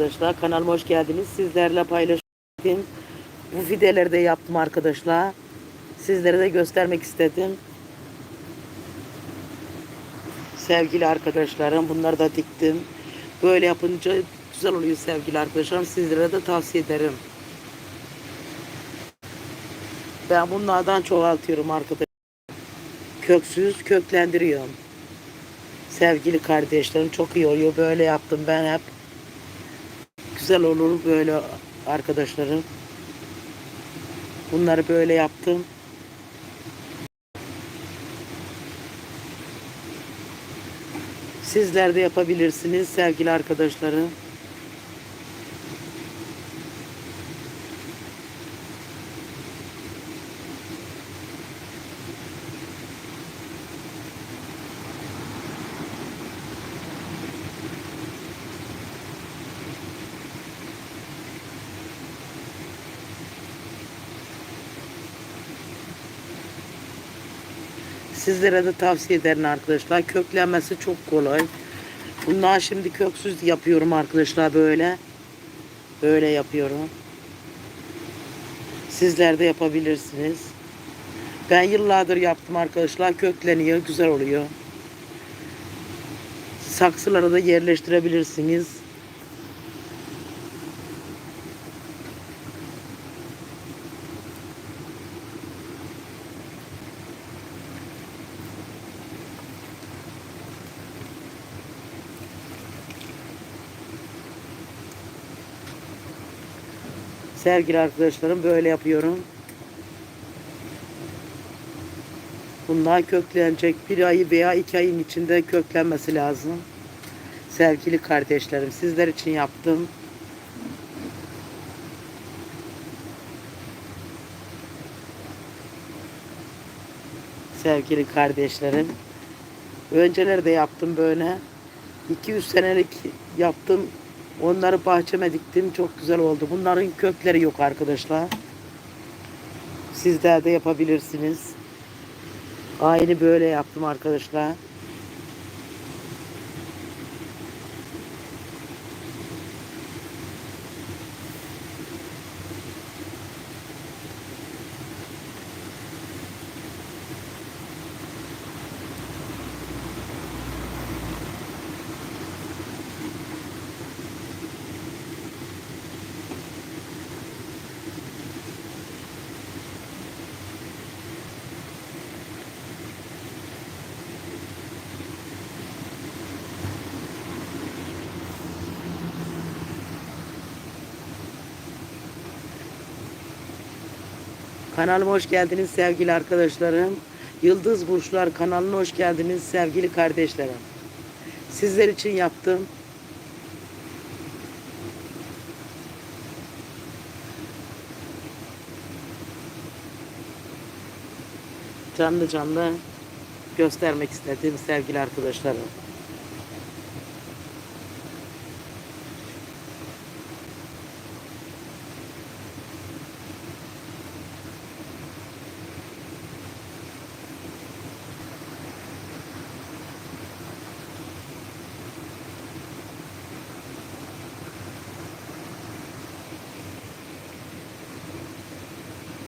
Arkadaşlar kanalıma hoş geldiniz. Sizlerle paylaştım. Bu fideleri de yaptım arkadaşlar. Sizlere de göstermek istedim. Sevgili arkadaşlarım bunları da diktim. Böyle yapınca güzel oluyor sevgili arkadaşlarım. Sizlere de tavsiye ederim. Ben bunlardan çoğaltıyorum arkadaşlar. Köksüz köklendiriyorum. Sevgili kardeşlerim çok iyi oluyor. Böyle yaptım ben hep güzel olur böyle arkadaşlarım. Bunları böyle yaptım. Sizler de yapabilirsiniz sevgili arkadaşlarım. Sizlere de tavsiye ederim arkadaşlar. Köklenmesi çok kolay. Bunlar şimdi köksüz yapıyorum arkadaşlar böyle. Böyle yapıyorum. Sizler de yapabilirsiniz. Ben yıllardır yaptım arkadaşlar. Kökleniyor, güzel oluyor. Saksılara da yerleştirebilirsiniz. Sevgili arkadaşlarım böyle yapıyorum. Bunlar köklenecek bir ay veya iki ayın içinde köklenmesi lazım. Sevgili kardeşlerim sizler için yaptım. Sevgili kardeşlerim. Önceleri de yaptım böyle. 200 senelik yaptım. Onları bahçeme diktim. Çok güzel oldu. Bunların kökleri yok arkadaşlar. Sizler de yapabilirsiniz. Aynı böyle yaptım arkadaşlar. Kanalıma hoş geldiniz sevgili arkadaşlarım. Yıldız Burçlar kanalına hoş geldiniz sevgili kardeşlerim. Sizler için yaptım. Canlı canlı göstermek istedim sevgili arkadaşlarım.